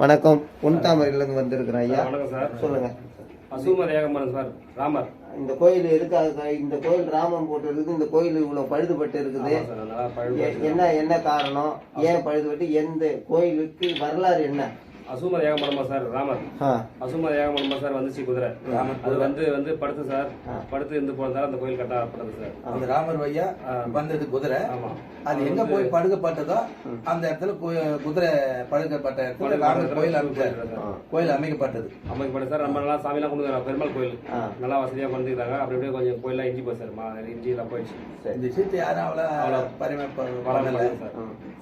வணக்கம். பொன்தாமரையிலேருந்து வந்திருக்கிறேன் ஐயா. வணக்கம் சார். சொல்லுங்க. அசுமர் ஏகம்பரன் சார் ராமர். இந்த கோயில் எதுக்காக இந்த கோயில் ராமன் போட்டு இருக்குது இந்த கோயில் இவ்வளவு பழுதுபட்டு இருக்குது. என்ன என்ன காரணம்? ஏன் பழுதுபட்டு? எந்த கோயிலுக்கு வரலாறு என்ன? அசுமர் ஏகம்பரமா சார் ராமர் அசுமர் ஏகம்பரமா சார் வந்துச்சு குதிரை. அது வந்து வந்து படுத்து சார் படுத்து இருந்து போனதால அந்த கோயில் கட்டப்பட்டது சார். அந்த ராமர் ஐயா வந்தது குதிரை. அது எங்க போய் படுக்கப்பட்டதோ அந்த இடத்துல குதிரை படுக்கப்பட்ட இடத்துல ராமர் கோயில் அமைச்சார் கோயில் அமைக்கப்பட்டது. அமைக்கப்பட்ட சார். நம்ம நல்லா சாமிலாம் கொண்டு வரோம் பெருமாள் கோயில். நல்லா வசதியா பண்ணிருக்காங்க அப்படி அப்படியே கொஞ்சம் கோயிலாம் இஞ்சி போய் சார். இஞ்சி எல்லாம் போயிடுச்சு. இந்த விஷயத்தை யாரும் அவ்வளோ பரிமாற்ற பண்ணல. சார்.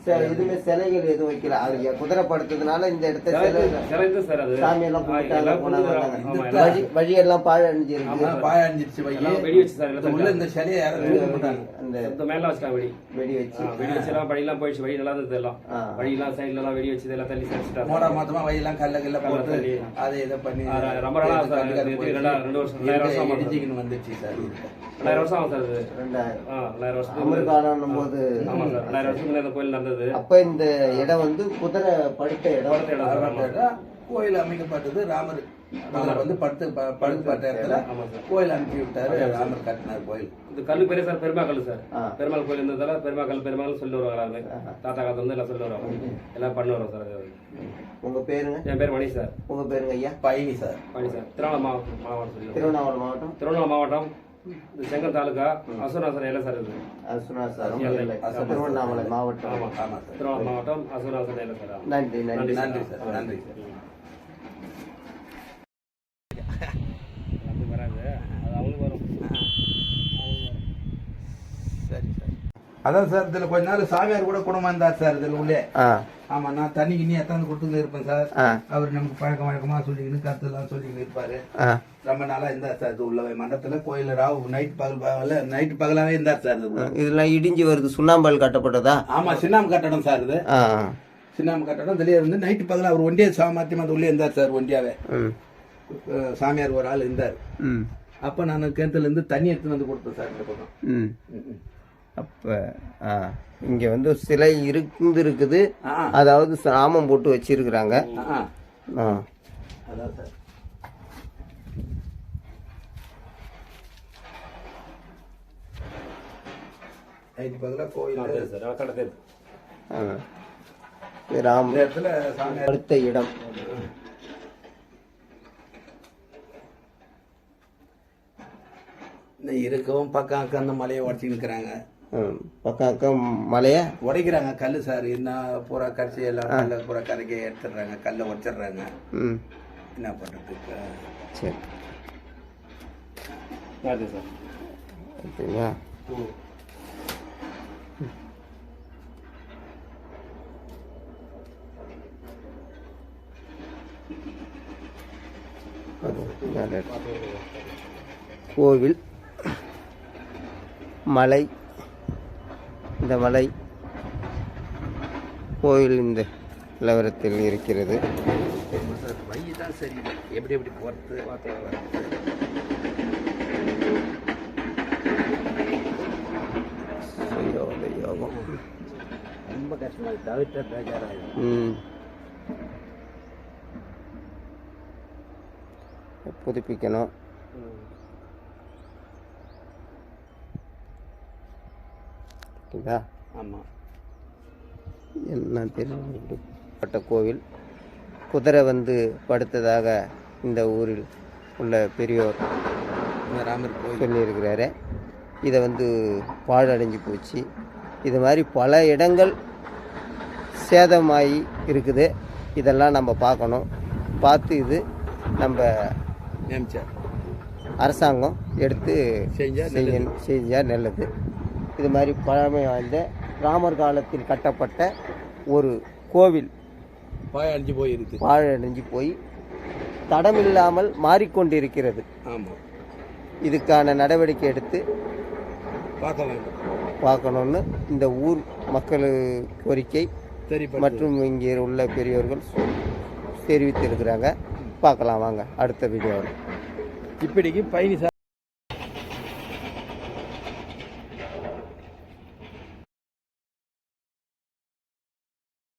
சரி இதுமே சிலைகள் எதுவும் வைக்கல. அது குதிரை படுத்ததுனால இந்த இடத்த சாமியெல்லாம் வழி வழியெல்லாம் அணிஞ்சிருச்சு வை எல்லாம் வெடி வச்சு சார் எல்லாம் உள்ள இந்த சிலையை யாரும் அந்த மேல வச்சுட்டாங்க வெடி. வெடி வச்சு. வெடி வச்சு எல்லாம் வழியெல்லாம் போயிடுச்சு. வழி நல்லா இருந்தது எல்லாம். வழியெல்லாம் சைடுல எல்லாம் வெடி வச்சு எல்லாம் தள்ளி சரிச்சிட்டாங்க மோடா மொத்தமா வயெல்லாம் கல்ல கல்ல கல்ல போட்டு. அதை இதை பண்ணி ரொம்ப நாளா ரெண்டா- வருஷம், ரெண்டாயிரம் வருஷம் வந்துச்சு சார் ரெண்டாயிரம் வருஷம் ஆகும் சார் ரெண்டாயிரம். அமிர்காலம் போது ஆமா சார் ரெண்டாயிரம் வருஷத்துக்கு முன்னாடி இந்த கோயில் நடந்தது. அப்ப இந்த இடம் வந்து குதிரை படுத்த இடம். ஆமா. கோயில் அமைக்கப்பட்டது ராமர். வந்து படுத்து படுக்கப்பட்ட இடத்துல கோயில் அனுப்பி விட்டாரு. ராமர் கட்டினார் கோயில். இந்த கல்லு பேரு சார் பெருமா சார். பெருமாள் கோயில் இருந்ததால பெருமா கல் பெருமாள் சொல்லி வருவாங்க தாத்தா காலத்துல இருந்து எல்லாம் சொல்லி வருவாங்க. எல்லாம் பண்ணி வரோம் சார். உங்க பேருங்க? என் பேர் மணி சார். உங்க பேருங்க ஐயா? பயணி சார். மணி சார். திருவண்ணாமலை மாவட்டம் திருவண்ணாமலை மாவட்டம்? திருவண்ணாமலை மாவட்டம் செங்கல் தாலுகா அசுராசன் எல்லாம் சார் இது. சுனாசாரம் திருவண்ணாமலை மாவட்டம். திருவண்ணாமலை மாவட்டம் அசுராசன் எல்லாம் சார். நன்றி நன்றி. நன்றி சார். நன்றி சார் அது வராது அது அவங்களுக்கு வரும் சரி சார் அதான் சார் இதுல கொஞ்ச நாள் சாமியார் கூட குடும்பம் இருந்தார் சார் இதுல உள்ளே. ஆமா நான் தண்ணி கிண்ணி எத்தாந்து கொடுத்துட்டு இருப்பேன் சார். அவர் நமக்கு பழக்கம் வழக்கமா சொல்லிக்கின்னு கருத்துலாம் சொல்லிக்கின்னு இருப்பாரு. ஆ. ரொம்ப நாளா இருந்தார் சார் இது உள்ள மண்டபத்துல கோயில ராவு நைட் பகல் பகல நைட் பகலாவே இருந்தார் சார் இது இதெல்லாம் இடிஞ்சு வருது. சுண்ணாம்பால் கட்டப்பட்டதா? ஆமா சின்னாம் கட்டடம் சார் இது. சின்னாம் கட்டடம் இதுலயே இருந்து நைட்டு பகல அவர் ஒண்டியே சாமர்த்தியமா அது உள்ளே இருந்தார் சார் ஒண்டியாவே. சாமியார் ஒரு ஆள் இருந்தார். அப்ப நான் கிணத்துல இருந்து தண்ணி எடுத்து வந்து கொடுத்தேன் சார் இந்த பக்கம். அப்போ ஆ இங்கே வந்து சிலை இருந்து இருக்குது அதாவது சாமம் போட்டு வச்சிருக்கிறாங்க. ஆ, ராம். அடுத்த இடம். இந்த இருக்கவும் பக்கம் அக்கம் அந்த மலையை உடச்சி நிற்கிறாங்க பக்கம் அக்கம் மலையா? உடைக்கிறாங்க கல் சார். என்ன பூரா கரைச்சி எல்லாம் கல்ல பூரா கரைக்க எடுத்துடுறாங்க. கல்லை உடச்சிடுறாங்க. ம். என்ன பண்ணுறதுக்கு சரி. சார்? ஓகேங்களா. கோவில் மலை இந்த மலை கோயில் இந்த நிலவரத்தில் இருக்கிறது. வழி தான் சரி எப்படி எப்படி போகிறது யோக யோகம் ரொம்ப கஷ்டமாக தவிர்த்த பேஜாராக ம். புதுப்பிக்கணும். ஓகேதா ஆமாம் என்ன பட்ட கோவில். குதிரை வந்து படுத்ததாக இந்த ஊரில் உள்ள பெரியோர் ராமர் சொல்லியிருக்கிறாரு. இதை வந்து பாழடைஞ்சு போச்சு. இது மாதிரி பல இடங்கள் சேதமாகி இருக்குது. இதெல்லாம் நம்ம பார்க்கணும். பார்த்து இது நம்ம அரசாங்கம் எடுத்து செஞ்சா செய்யணும் செஞ்சால் நல்லது. இது மாதிரி பழமை வாய்ந்த ராமர் காலத்தில் கட்டப்பட்ட ஒரு கோவில் பாய் அடிஞ்சு போயிருக்கு. பாழடைஞ்சு போய் தடமில்லாமல் மாறிக்கொண்டிருக்கிறது. ஆமாம் இதுக்கான நடவடிக்கை எடுத்து பார்க்கலாம் பார்க்கணுன்னு இந்த ஊர் மக்கள் கோரிக்கை மற்றும் இங்கே உள்ள பெரியோர்கள் தெரிவித்திருக்கிறாங்க. பார்க்கலாம் வாங்க அடுத்த வீடியோவில் இப்படிக்கு சார்